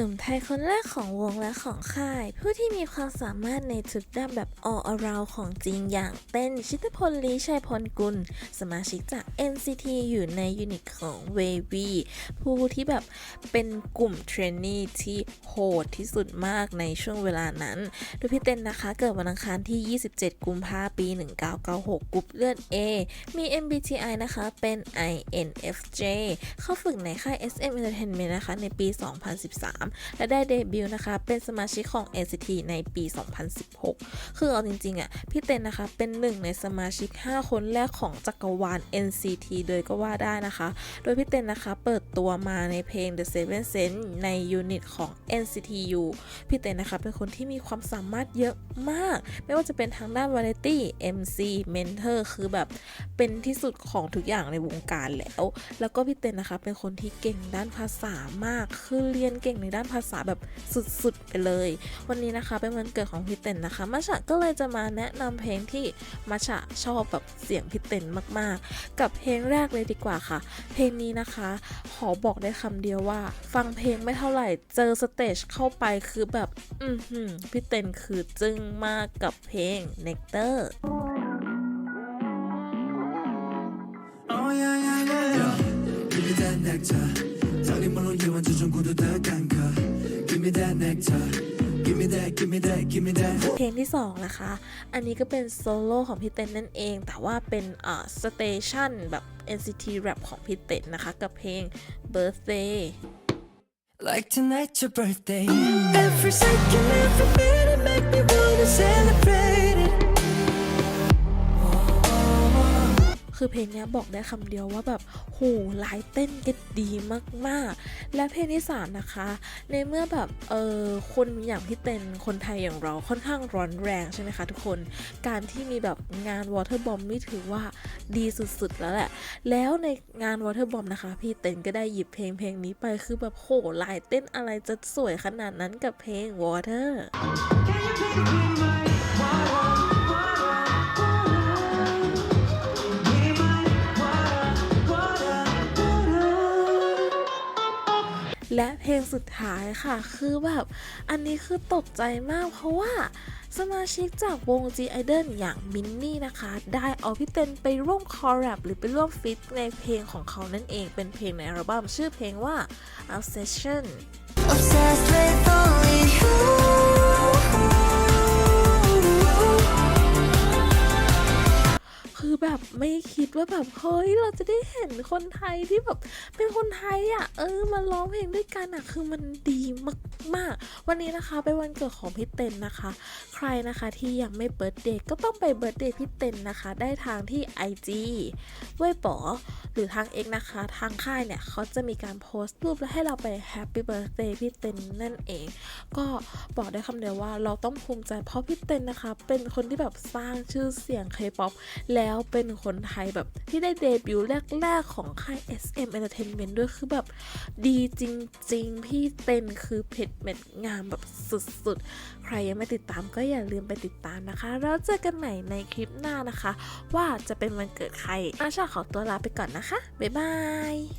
หนุ่มไทยคนแรกของวงและของค่าย ผู้ที่มีความสามารถในทุกด้านแบบ all around ของจริงอย่างเต้นชิตพลลีชัยพลกุล สมาชิกจาก NCT อยู่ในยูนิตของ Wavy ผู้ที่แบบเป็นกลุ่มเทรนนีที่โหดที่สุดมากในช่วงเวลานั้นโดยพี่เต้นนะคะเกิดวันอังคารที่ 27 กุมภาพันธ์ปี 1996กรุ๊ปเลือด A มี MBTI นะคะเป็น INFJ เข้าฝึกในค่าย SM Entertainment นะคะในปี 2013และได้เดบิวต์นะคะ เป็นสมาชิกของ NCT ในปี 2016 คือเอาจริงๆอะพี่เต้นนะคะ เป็นหนึ่งในสมาชิก 5 คนแรกของจักรวาล NCT โดยก็ว่าได้นะคะ โดยพี่เต้นนะคะเปิดตัวมาในเพลง The Seven Sense ในยูนิตของ NCTU พี่เต้นนะคะเป็นคนที่มีความสามารถเยอะมาก ไม่ว่าจะเป็นทางด้าน Variety MC Mentor คือแบบเป็นที่สุดของทุกอย่างในวงการแล้ว แล้วก็พี่เต้นนะคะเป็นคนที่เก่งด้านภาษามาก คือเรียนเก่งในด้านภาษาแบบสุดๆไปเลย วันนี้นะคะเป็นวันเกิดของพี่เต้นนะคะมัชชะก็เลยจะมาแนะนำเพลงที่มัชชะชอบแบบเสียงพี่เต้นมากๆ กับเพลงแรกเลยดีกว่าค่ะ เพลงนี้นะคะ ขอบอกได้คำเดียวว่า ฟังเพลงไม่เท่าไหร่เจอสเตจเข้าไปคือแบบอือหือพี่เต้นคือจึ้งมากกับเพลง Nectar Oh yeah yeah yeah yeah Give me that nectar Give me that give me that give me that เพลงที่2นะคะ อันนี้ก็เป็นโซโล่ของพี่เต้นนั่นเอง แต่ว่าเป็นอ่าสเตชันแบบ NCT rap ของพี่เต้นนะคะ กับเพลง birthday Like tonight's your birthday Every second every minute make me wanna celebrate คือเพลงนี้บอกได้คำเดียวว่าแบบโหลายเต้นกันดีมากๆ และเพลงที่สามนะคะ ในเมื่อแบบเออคนอย่างพี่เต้นคนไทยอย่างเราค่อนข้างร้อนแรงใช่ไหมคะทุกคนการที่มีแบบงาน Water Bomb นี่ถือว่าดีสุดๆแล้วแหละ แล้วในงาน Water Bomb นะคะ พี่เต้นก็ได้หยิบเพลงเพลงนี้ไปคือแบบโหลายเต้นอะไรจะสวยขนาดนั้นกับเพลง Water และเพลงสุดท้ายค่ะ คือแบบอันนี้คือตกใจมาก เพราะว่าสมาชิกจากวง G Idol อย่างมินนี่นะคะ ได้เอาพี่เต้นไปร่วมคอร์รัปหรือไปร่วมฟิตในเพลงของเขานั่นเองเป็นเพลงในอัลบั้มชื่อเพลงว่า Obsession Obsessed with คิดว่าแบบเฮ้ยเราจะได้เห็นคนไทยที่แบบเป็นคนไทยอะ่ะ เออมาร้องเพลงด้วยกันอะ่ะ คือมันดีมาก วันนี้นะคะเป็นวันเกิดของพี่เต็นนะคะ ใครนะคะที่ยังไม่เบิร์ดเดย์ก็ต้องไปเบิร์ดเดย์พี่เต็นนะคะ ได้ทางที่ IG เว้ยป๋อหรือทาง X นะคะ ทางค่ายเนี่ยเขาจะมีการโพสต์รูปแล้วให้เราไปแฮปปี้เบิร์ a เดย์พี่เต็นนั่นเอง ก็บอกได้คำเดียวว่าเราต้องภูมิใจเพราะพี่เต็นนะคะ เป็นคนที่แบบสร้างชื่อเสียง K-POP แล้วเป็นคนไทยแบบที่ได้เดบิวต์แรกๆของค่าย SM Entertainment ด้วยคือแบบดีจริง ๆ พี่เต็นคือเพชรเม็ดงามแบบสุดๆ ใครยังไม่ติดตามก็อย่าลืมไปติดตามนะคะ แล้วเจอกันใหม่ในคลิปหน้านะคะ ว่าจะเป็นวันเกิดใครอาชาขอตัวลาไปก่อนนะคะ บ๊ายบาย